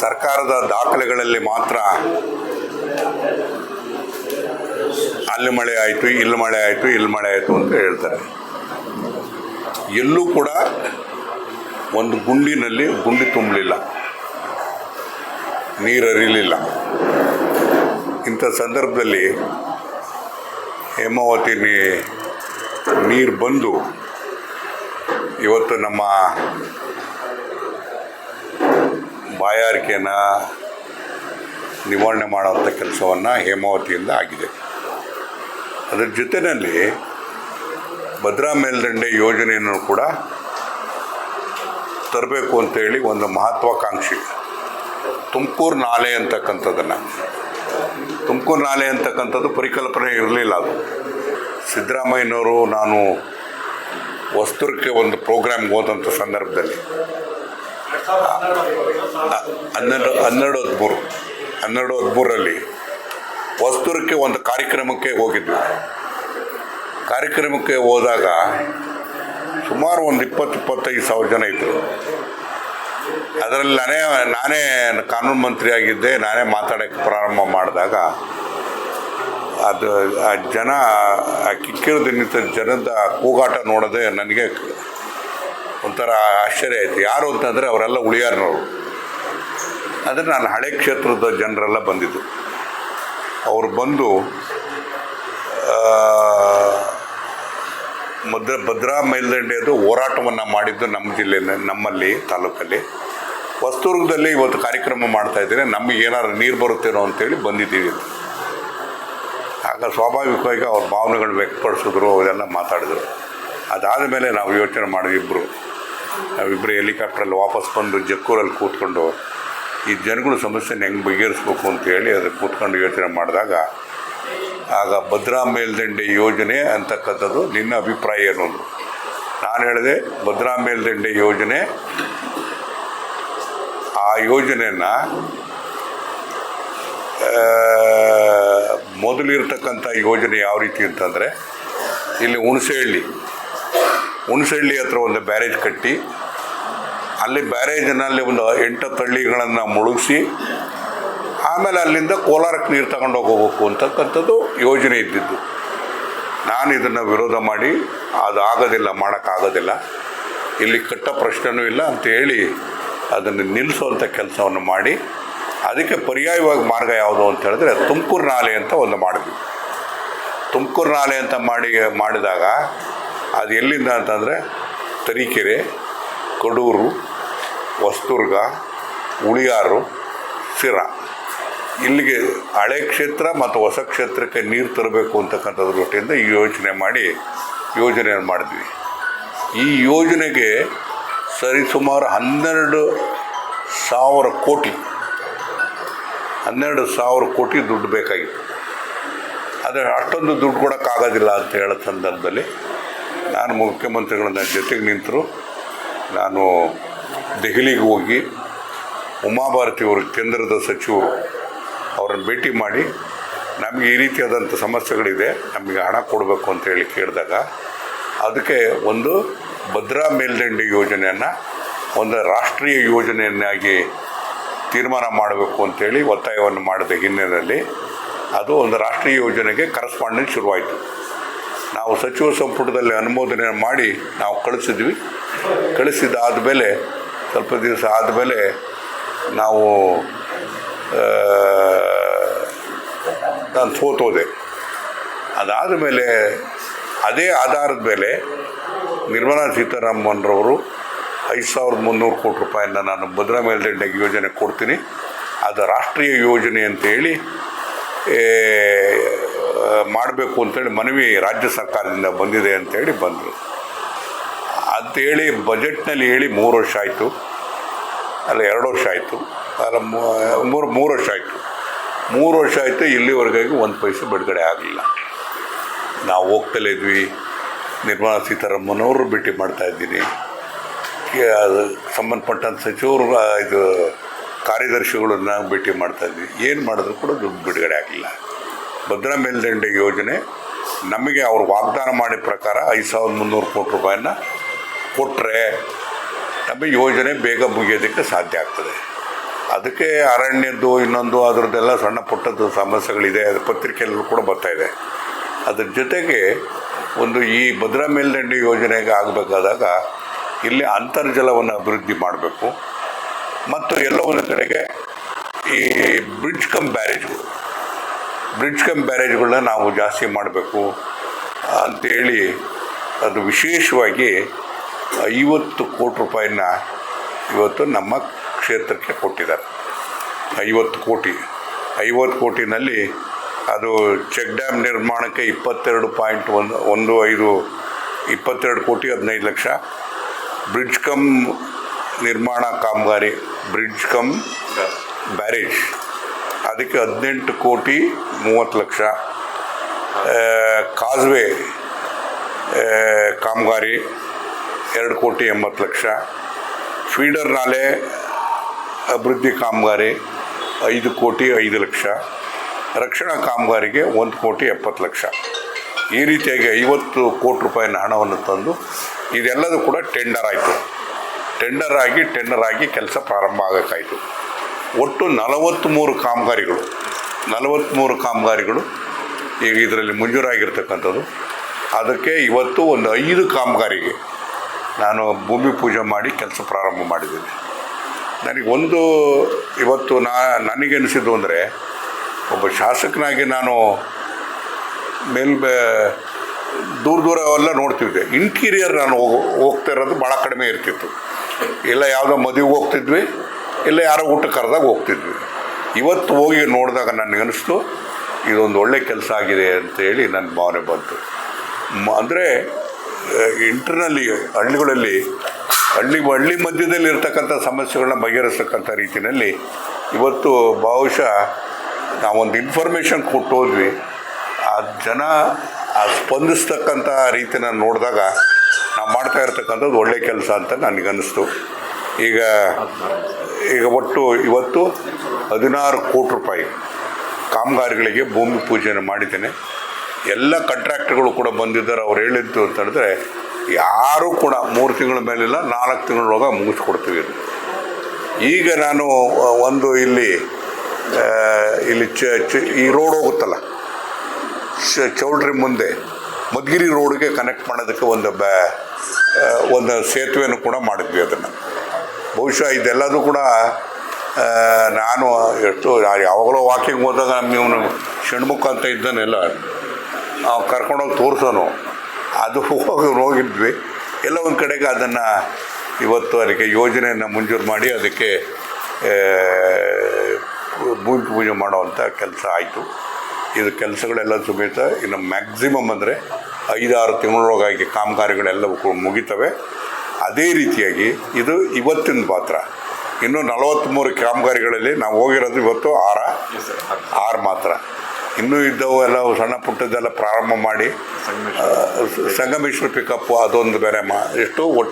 ಸರ್ಕಾರದ ದಾಖಲೆಗಳಲ್ಲಿ ಮಾತ್ರ ಅಲ್ಲಿ ಮಳೆ ಆಯಿತು, ಇಲ್ಲಿ ಮಳೆ ಆಯಿತು, ಇಲ್ಲಿ ಮಳೆ ಆಯಿತು ಅಂತ ಹೇಳ್ತಾರೆ. ಎಲ್ಲೂ ಕೂಡ ಒಂದು ಗುಂಡಿನಲ್ಲಿ ಗುಂಡಿ ತುಂಬಲಿಲ್ಲ. ನೀರರಿಲಿಲ್ಲ ಇಂಥ ಸಂದರ್ಭದಲ್ಲಿ ಹೇಮಾವತಿ ನೀರು ಬಂದು ಇವತ್ತು ನಮ್ಮ ಬಾಯಾರಿಕೆಯನ್ನು ನಿವಾರಣೆ ಮಾಡುವಂಥ ಕೆಲಸವನ್ನು ಹೇಮಾವತಿಯಿಂದ ಆಗಿದೆ. ಅದರ ಜೊತೆಯಲ್ಲಿ ಭದ್ರಾ ಮೇಲ್ದಂಡೆ ಯೋಜನೆಯನ್ನು ಕೂಡ ತರಬೇಕು ಅಂತೇಳಿ ಒಂದು ಮಹತ್ವಾಕಾಂಕ್ಷಿ. ತುಮಕೂರು ನಾಲೆ ಅಂತಕ್ಕಂಥದ್ದನ್ನು. ತುಮಕೂರು ನಾಲೆ ಅಂತಕ್ಕಂಥದ್ದು ಪರಿಕಲ್ಪನೆ ಇರಲಿಲ್ಲ ಅದು. ಸಿದ್ದರಾಮಯ್ಯನವರು ನಾನು ವಸ್ತುರಕ್ಕೆ ಒಂದು ಪ್ರೋಗ್ರಾಮ್ಗೆ ಹೋದಂಥ ಸಂದರ್ಭದಲ್ಲಿ. ಹನ್ನೆರಡು ಹನ್ನೆರಡು ಹದಿಮೂರು ಹನ್ನೆರಡು ಹದಿಮೂರರಲ್ಲಿ ವಸ್ತುರಕ್ಕೆ ಒಂದು ಕಾರ್ಯಕ್ರಮಕ್ಕೆ ಹೋಗಿದ್ವಿ. ಕಾರ್ಯಕ್ರಮಕ್ಕೆ ಹೋದಾಗ ಸುಮಾರು ಒಂದು ಇಪ್ಪತ್ತು, ಇಪ್ಪತ್ತೈದು ಸಾವಿರ ಜನ ಇದ್ದರು ಅದರಲ್ಲಿ ನಾನೇ ನಾನೇ ಕಾನೂನು ಮಂತ್ರಿ ಆಗಿದ್ದೆ ನಾನೇ ಮಾತಾಡೋಕ್ಕೆ ಪ್ರಾರಂಭ ಮಾಡಿದಾಗ ಅದು ಆ ಜನ, ಆ ಕಿಕ್ಕಿರಿದು ನಿಂತ ಜನದ ಕೂಗಾಟ ನೋಡದೆ ನನಗೆ ಒಂಥರ ಆಶ್ಚರ್ಯ ಆಯಿತು. ಯಾರು ಅಂತಂದರೆ ಅವರೆಲ್ಲ ಉಳಿಯಾರ್ನವರು ಅಂದರೆ ನಾನು ಹಳೆ ಕ್ಷೇತ್ರದ ಜನರೆಲ್ಲ ಬಂದಿದ್ದು. ಅವರು ಬಂದು ಮದ್ರ, ಭದ್ರಾ ಮೇಲ್ದಂಡೆಯದು ಹೋರಾಟವನ್ನು ಮಾಡಿದ್ದು ನಮ್ಮ ಜಿಲ್ಲೆ ನಮ್ಮಲ್ಲಿ, ತಾಲೂಕಲ್ಲಿ. ಹೊಸದುರ್ಗದಲ್ಲಿ ಇವತ್ತು ಕಾರ್ಯಕ್ರಮ ಮಾಡ್ತಾ ಇದ್ದೀನಿ. ನಮಗೆ ಏನಾದ್ರು ನೀರು ಬರುತ್ತೇನೋ ಅಂತೇಳಿ ಬಂದಿದ್ದೀವಿ ಆಗ ಸ್ವಾಭಾವಿಕವಾಗಿ ಅವ್ರ ಭಾವನೆಗಳು ವ್ಯಕ್ತಪಡಿಸಿದ್ರು, ಅವರೆಲ್ಲ ಮಾತಾಡಿದ್ರು. ಅದಾದ ಮೇಲೆ ನಾವು ಯೋಚನೆ ಮಾಡಿದ್ವಿ ಇಬ್ಬರು ನಾವಿಬ್ಬರು ಹೆಲಿಕಾಪ್ಟ್ರಲ್ಲಿ ವಾಪಸ್ ಬಂದು ಜಕ್ಕೂರಲ್ಲಿ ಕೂತ್ಕೊಂಡು, ಈ ಜನಗಳ ಸಮಸ್ಯೆನ ಹೆಂಗೆ ಬಗೆಹರಿಸ್ಬೇಕು ಅಂತೇಳಿ ಅದಕ್ಕೆ ಕೂತ್ಕೊಂಡು ಯೋಚನೆ ಮಾಡಿದಾಗ, ಆಗ ಭದ್ರಾ ಮೇಲ್ದಂಡೆ ಯೋಜನೆ ಅಂತಕ್ಕಂಥದ್ದು ನಿನ್ನ ಅಭಿಪ್ರಾಯ ಏನು. ನಾನು ಹೇಳಿದೆ, ಭದ್ರಾ ಮೇಲ್ದಂಡೆ ಯೋಜನೆ, ಆ ಯೋಜನೆಯನ್ನು ಮೊದಲಿರ್ತಕ್ಕಂಥ ಯೋಜನೆ ಯಾವ ರೀತಿ ಅಂತಂದರೆ, ಇಲ್ಲಿ ಹುಣಸೆಹಳ್ಳಿ ಹುಣಸೆಹಳ್ಳಿ ಹತ್ರ ಒಂದು ಬ್ಯಾರೇಜ್ ಕಟ್ಟಿ, ಅಲ್ಲಿ ಬ್ಯಾರೇಜಿನಲ್ಲಿ ಒಂದು ಎಂಟು ತಳ್ಳಿಗಳನ್ನು ಮುಳುಗಿಸಿ, ಆಮೇಲೆ ಅಲ್ಲಿಂದ ಕೋಲಾರಕ್ಕೆ ನೀರು ತಗೊಂಡು ಹೋಗಬೇಕು ಅಂತಕ್ಕಂಥದ್ದು ಯೋಜನೆ ಇದ್ದಿದ್ದು. ನಾನು ಇದನ್ನು ವಿರೋಧ ಮಾಡಿ ಅದು ಆಗೋದಿಲ್ಲ ಮಾಡೋಕ್ಕಾಗೋದಿಲ್ಲ. ಇಲ್ಲಿ ಕಟ್ಟ ಪ್ರಶ್ನೆನೂ ಇಲ್ಲ ಅಂತ ಹೇಳಿ ಅದನ್ನು ನಿಲ್ಲಿಸುವಂಥ ಕೆಲಸವನ್ನು ಮಾಡಿ, ಅದಕ್ಕೆ ಪರ್ಯಾಯವಾಗಿ ಮಾರ್ಗ ಯಾವುದು ಅಂತ ಹೇಳಿದ್ರೆ ತುಮಕೂರು ನಾಲೆ ಅಂತ ಒಂದು ಮಾಡಿದ್ವಿ. ತುಮಕೂರು ನಾಲೆ ಅಂತ ಮಾಡಿ, ಮಾಡಿದಾಗ ಅದು ಎಲ್ಲಿಂದ ಅಂತಂದರೆ ತರೀಕೆರೆ, ಕಡೂರು ವಸ್ತುರ್ಗ ಉಳಿಯಾರು ಸಿರಾ ಇಲ್ಲಿಗೆ ಹಳೆ ಕ್ಷೇತ್ರ ಮತ್ತು ಹೊಸ ಕ್ಷೇತ್ರಕ್ಕೆ ನೀರು ತರಬೇಕು ಅಂತಕ್ಕಂಥದ್ರ ದೃಷ್ಟಿಯಿಂದ ಈ ಯೋಚನೆ ಮಾಡಿ ಯೋಜನೆಯನ್ನು ಮಾಡಿದ್ವಿ. ಈ ಯೋಜನೆಗೆ ಸರಿಸುಮಾರು ಹನ್ನೆರಡು ಸಾವಿರ ಕೋಟಿ, ಹನ್ನೆರಡು ಸಾವಿರ ಕೋಟಿ ದುಡ್ಡು ಬೇಕಾಗಿತ್ತು. ಆದರೆ ಅಷ್ಟೊಂದು ದುಡ್ಡು ಕೊಡೋಕ್ಕಾಗೋದಿಲ್ಲ ಅಂತ ಹೇಳೋ ಸಂದರ್ಭದಲ್ಲಿ ನಾನು ಮುಖ್ಯಮಂತ್ರಿಗಳನ್ನ ಜೊತೆಗೆ ನಿಂತರು. ನಾನು ದೆಹಲಿಗೆ ಹೋಗಿ ಉಮಾಭಾರತಿ ಅವರು ಕೇಂದ್ರದ ಸಚಿವರು ಅವರನ್ನು ಭೇಟಿ ಮಾಡಿ, ನಮಗೆ ಈ ರೀತಿಯಾದಂಥ ಸಮಸ್ಯೆಗಳಿದೆ, ನಮಗೆ ಹಣ ಕೊಡಬೇಕು ಅಂತ ಹೇಳಿ ಕೇಳಿದಾಗ ಅದಕ್ಕೆ ಒಂದು ಭದ್ರಾ ಮೇಲ್ದಂಡೆ ಯೋಜನೆಯನ್ನು, ಒಂದು ರಾಷ್ಟ್ರೀಯ ಯೋಜನೆಯನ್ನಾಗಿ ತೀರ್ಮಾನ ಮಾಡಬೇಕು ಅಂತೇಳಿ ಒತ್ತಾಯವನ್ನು ಮಾಡಿದ ಹಿನ್ನೆಲೆಯಲ್ಲಿ ಅದು ಒಂದು ರಾಷ್ಟ್ರೀಯ ಯೋಜನೆಗೆ ಕರೆಸ್ಪಾಂಡೆನ್ಸ್ ಶುರುವಾಯಿತು. ನಾವು ಸಚಿವ ಸಂಪುಟದಲ್ಲಿ ಅನುಮೋದನೆ ಮಾಡಿ ನಾವು ಕಳಿಸಿದ್ವಿ. ಕಳಿಸಿದಾದ ಮೇಲೆ ಸ್ವಲ್ಪ ದಿವಸ ಆದಮೇಲೆ ನಾವು ನಾನು ಸೋತೋದೆ. ಅದಾದ ಮೇಲೆ ಅದೇ ಆಧಾರದ ಮೇಲೆ ನಿರ್ಮಲಾ ಸೀತಾರಾಮನ್ರವರು ಐದು ಸಾವಿರದ ಮುನ್ನೂರು ಕೋಟಿ ರೂಪಾಯಿನ ನಾನು ಭದ್ರಾ ಮೇಲ್ದಂಡೆಗೆ ಯೋಜನೆ ಕೊಡ್ತೀನಿ. ಅದು ರಾಷ್ಟ್ರೀಯ ಯೋಜನೆ ಅಂತೇಳಿ ಮಾಡಬೇಕು ಅಂತೇಳಿ ಮನವಿ ರಾಜ್ಯ ಸರ್ಕಾರದಿಂದ ಬಂದಿದೆ ಅಂತೇಳಿ ಬಂದರು. ಅಂತೇಳಿ ಬಜೆಟ್ನಲ್ಲಿ ಹೇಳಿ ಮೂರು ವರ್ಷ ಆಯಿತು. ಅಲ್ಲ, ಎರಡು ವರ್ಷ ಆಯಿತು. ಅಲ್ಲ ಮೂರು ಮೂರು ವರ್ಷ ಆಯಿತು. ಮೂರು ವರ್ಷ ಆಯಿತು, ಇಲ್ಲಿವರೆಗಾಗಿ ಒಂದು ಪೈಸೆ ಬಿಡುಗಡೆ ಆಗಲಿಲ್ಲ. ನಾವು ಹೋಗ್ತಲೇ ಇದ್ವಿ. ನಿರ್ಮಲಾ ಸೀತಾರಾಮನವರು ಭೇಟಿ ಅದು ಸಂಬಂಧಪಟ್ಟಂಥ ಸಚಿವರು ಇದು ಕಾರ್ಯದರ್ಶಿಗಳನ್ನ ಭೇಟಿ ಮಾಡ್ತಾ ಇದ್ವಿ. ಏನು ಮಾಡಿದ್ರು ಕೂಡ ದುಡ್ಡು ಬಿಡುಗಡೆ ಆಗಲಿಲ್ಲ. ಭದ್ರಾ ಮೇಲ್ದಂಡೆ ಯೋಜನೆ ನಮಗೆ ಅವ್ರು ವಾಗ್ದಾನ ಮಾಡಿದ ಪ್ರಕಾರ ಐದು ಸಾವಿರದ ಮುನ್ನೂರು ಕೋಟಿ ರೂಪಾಯಿನ ಕೊಟ್ಟರೆ ನಮಗೆ ಯೋಜನೆ ಬೇಗ ಮುಗಿಯೋದಕ್ಕೆ ಸಾಧ್ಯ ಆಗ್ತದೆ. ಅದಕ್ಕೆ ಅರಣ್ಯದ್ದು ಇನ್ನೊಂದು ಅದರದ್ದೆಲ್ಲ ಸಣ್ಣ ಪುಟ್ಟದ್ದು ಸಮಸ್ಯೆಗಳಿದೆ, ಅದು ಪತ್ರಿಕೆಯಲ್ಲೂ ಕೂಡ ಬರ್ತಾ ಇದೆ. ಅದ್ರ ಜೊತೆಗೆ ಒಂದು ಈ ಭದ್ರಾ ಮೇಲ್ದಂಡೆ ಯೋಜನೆಗೆ ಆಗಬೇಕಾದಾಗ ಇಲ್ಲಿ ಅಂತರ್ಜಲವನ್ನು ಅಭಿವೃದ್ಧಿ ಮಾಡಬೇಕು. ಮತ್ತು ಎಲ್ಲವನ್ನ ಕಡೆಗೆ ಈ ಬ್ರಿಡ್ಜ್ ಕಮ್ ಬ್ಯಾರೇಜ್ಗಳು ಬ್ರಿಡ್ಜ್ ಕಮ್ ಬ್ಯಾರೇಜ್ಗಳನ್ನ ನಾವು ಜಾಸ್ತಿ ಮಾಡಬೇಕು ಅಂತೇಳಿ ಅದು ವಿಶೇಷವಾಗಿ ಐವತ್ತು ಕೋಟಿ ರೂಪಾಯಿನ ಇವತ್ತು ನಮ್ಮ ಕ್ಷೇತ್ರಕ್ಕೆ ಕೊಟ್ಟಿದ್ದಾರೆ. ಐವತ್ತು ಕೋಟಿ. ಐವತ್ತು ಕೋಟಿನಲ್ಲಿ ಅದು ಚೆಕ್ ಡ್ಯಾಮ್ ನಿರ್ಮಾಣಕ್ಕೆ ಇಪ್ಪತ್ತೆರಡು ಪಾಯಿಂಟ್ ಒಂದು ಒಂದು ಐದು, ಇಪ್ಪತ್ತೆರಡು ಕೋಟಿ ಹದಿನೈದು ಲಕ್ಷ. ಬ್ರಿಡ್ಜ್ ಕಮ್ ನಿರ್ಮಾಣ ಕಾಮಗಾರಿ, ಬ್ರಿಡ್ಜ್ ಕಮ್ ಬ್ಯಾರೇಜ್. ಅದಕ್ಕೆ ಹದಿನೆಂಟು ಕೋಟಿ ಮೂವತ್ತು ಲಕ್ಷ. ಕಾಸ್ವೇ ಕಾಮಗಾರಿ ಎರಡು ಕೋಟಿ ಎಂಬತ್ತು ಲಕ್ಷ. ಫೀಡರ್ ನಾಲೆ, ಅಭಿವೃದ್ಧಿ ಕಾಮಗಾರಿ ಐದು ಕೋಟಿ ಐದು ಲಕ್ಷ. ರಕ್ಷಣಾ ಕಾಮಗಾರಿಗೆ ಒಂದು ಕೋಟಿ ಎಪ್ಪತ್ತು ಲಕ್ಷ. ಈ ರೀತಿಯಾಗಿ ಐವತ್ತು ಕೋಟಿ ರೂಪಾಯಿನ ಹಣವನ್ನು ತಂದು ಇದೆಲ್ಲದೂ ಕೂಡ ಟೆಂಡರ್ ಆಯಿತು. ಟೆಂಡರ್ ಆಗಿ ಟೆಂಡರ್ ಆಗಿ ಕೆಲಸ ಪ್ರಾರಂಭ ಆಗಬೇಕಾಯಿತು ಒಟ್ಟು ನಲವತ್ತ್ಮೂರು ಕಾಮಗಾರಿಗಳು. ನಲವತ್ತ್ಮೂರು ಕಾಮಗಾರಿಗಳು ಈಗ ಇದರಲ್ಲಿ ಮಂಜೂರಾಗಿರ್ತಕ್ಕಂಥದ್ದು. ಅದಕ್ಕೆ ಇವತ್ತು ಒಂದು ಐದು ಕಾಮಗಾರಿಗೆ ನಾನು ಭೂಮಿ ಪೂಜೆ ಮಾಡಿ ಕೆಲಸ ಪ್ರಾರಂಭ ಮಾಡಿದ್ದೀನಿ. ನನಗೆ ಒಂದು ಇವತ್ತು ನಾ ನನಗೆ ಅನಿಸಿದ್ದು ಅಂದರೆ ಒಬ್ಬ ಶಾಸಕನಾಗಿ ನಾನು ಮೇಲ್ ದೂರ ದೂರ ಎಲ್ಲ ನೋಡ್ತಿದ್ದೆ. ಇಂಟೀರಿಯರ್ ನಾನು ಹೋಗ್- ಹೋಗ್ತಾ ಇರೋದು ಭಾಳ ಕಡಿಮೆ ಇರ್ತಿತ್ತು. ಇಲ್ಲ, ಯಾವುದೋ ಮದುವೆಗೆ ಹೋಗ್ತಿದ್ವಿ. ಇಲ್ಲ ಯಾರೋ ಊಟ ಕರೆದಾಗ ಹೋಗ್ತಿದ್ವಿ. ಇವತ್ತು ಹೋಗಿ ನೋಡಿದಾಗ ನನಗನ್ನಿಸ್ತು, ಇದೊಂದು ಒಳ್ಳೆ ಕೆಲಸ ಆಗಿದೆ ಅಂತೇಳಿ ನನ್ನ ಭಾವನೆ ಬಂತು. ಅಂದರೆ ಇಂಟರ್ನಲ್ಲಿ, ಹಳ್ಳಿಗಳಲ್ಲಿ, ಹಳ್ಳಿ ಹಳ್ಳಿ ಮಧ್ಯದಲ್ಲಿ ಇರ್ತಕ್ಕಂಥ ಸಮಸ್ಯೆಗಳನ್ನ ಬಗೆಹರಿಸ್ತಕ್ಕಂಥ ರೀತಿಯಲ್ಲಿ ಇವತ್ತು ಬಹುಶಃ ನಾವೊಂದು ಇನ್ಫಾರ್ಮೇಷನ್ ಕೊಟ್ಟು ಹೋದ್ವಿ. ಆ ಜನ, ಆ ಸ್ಪಂದಿಸ್ತಕ್ಕಂಥ ರೀತಿನ ನೋಡಿದಾಗ ನಾವು ಮಾಡ್ತಾ ಇರ್ತಕ್ಕಂಥದ್ದು ಒಳ್ಳೆ ಕೆಲಸ ಅಂತ ನನಗನ್ನಿಸ್ತು. ಈಗ ಈಗ ಒಟ್ಟು ಇವತ್ತು ಹದಿನಾರು ಕೋಟಿ ರೂಪಾಯಿ ಕಾಮಗಾರಿಗಳಿಗೆ ಭೂಮಿ ಪೂಜೆಯನ್ನು ಮಾಡಿದ್ದೇನೆ. ಎಲ್ಲ ಕಾಂಟ್ರಾಕ್ಟ್ಗಳು ಕೂಡ ಬಂದಿದ್ದಾರೆ. ಅವ್ರು ಹೇಳಿದ್ದು ಅಂತ ಹೇಳಿದ್ರೆ ಯಾರೂ ಕೂಡ ಮೂರು ತಿಂಗಳ ಮೇಲಿಲ್ಲ, ನಾಲ್ಕು ತಿಂಗಳೊಳಗೆ ಮುಗಿಸ್ಕೊಡ್ತೀವಿ. ಈಗ ನಾನು ಒಂದು ಇಲ್ಲಿ ಇಲ್ಲಿ ಚ, ಚ- ಈ ರೋಡ್ ಹೋಗುತ್ತಲ್ಲ ಚೌಲ್ಟ್ರಿ ಮುಂದೆ ಮಧುಗಿರಿ ರೋಡ್ಗೆ ಕನೆಕ್ಟ್ ಮಾಡೋದಕ್ಕೆ ಒಂದು ಬ್ಯಾ ಒಂದು ಸೇತುವೆಯನ್ನು ಕೂಡ ಮಾಡಿದ್ವಿ ಅದನ್ನು. ಬಹುಶಃ ಇದೆಲ್ಲದೂ ಕೂಡ ನಾನು ಎಷ್ಟು ಯಾವಾಗಲೂ ವಾಕಿಂಗ್ ಹೋದಾಗ ನಮ್ಮ ಇವನು ಷಣ್ಮುಖ ಅಂತ ಇದ್ದಾನೆಲ್ಲ ಕರ್ಕೊಂಡೋಗಿ ತೋರಿಸೋನು. ಅದು ಹೋಗಿ ಹೋಗಿದ್ವಿ ಎಲ್ಲ ಒಂದು ಕಡೆಗೆ ಅದನ್ನು ಇವತ್ತು ಅದಕ್ಕೆ ಯೋಜನೆಯನ್ನು ಮಂಜೂರು ಮಾಡಿ ಅದಕ್ಕೆ ಭೂಮಿ ಪೂಜೆ ಮಾಡುವಂಥ ಕೆಲಸ ಆಯಿತು. ಇದು ಕೆಲಸಗಳೆಲ್ಲ ಸಮೇತ. ಇನ್ನು ಮ್ಯಾಕ್ಸಿಮಮ್ ಅಂದರೆ ಐದಾರು ತಿಂಗಳೊಳಗಾಗಿ ಕಾಮಗಾರಿಗಳೆಲ್ಲವೂ ಮುಗಿತವೆ. ಅದೇ ರೀತಿಯಾಗಿ ಇದು ಇವತ್ತಿನ ಪಾತ್ರ ಇನ್ನು ನಲವತ್ತ್ಮೂರು ಕಾಮಗಾರಿಗಳಲ್ಲಿ ನಾವು ಹೋಗಿರೋದು ಇವತ್ತು ಆರ ಆರು ಮಾತ್ರ. ಇನ್ನೂ ಇದ್ದವು ಎಲ್ಲ ಸಣ್ಣ ಪುಟ್ಟದ್ದೆಲ್ಲ ಪ್ರಾರಂಭ ಮಾಡಿ ಸಂಗಮೇಶ್ವರ ಪಿಕಪ್ಪು ಅದೊಂದು ಬೇರೆ ಮಾ ಎಷ್ಟು ಒಟ್ಟು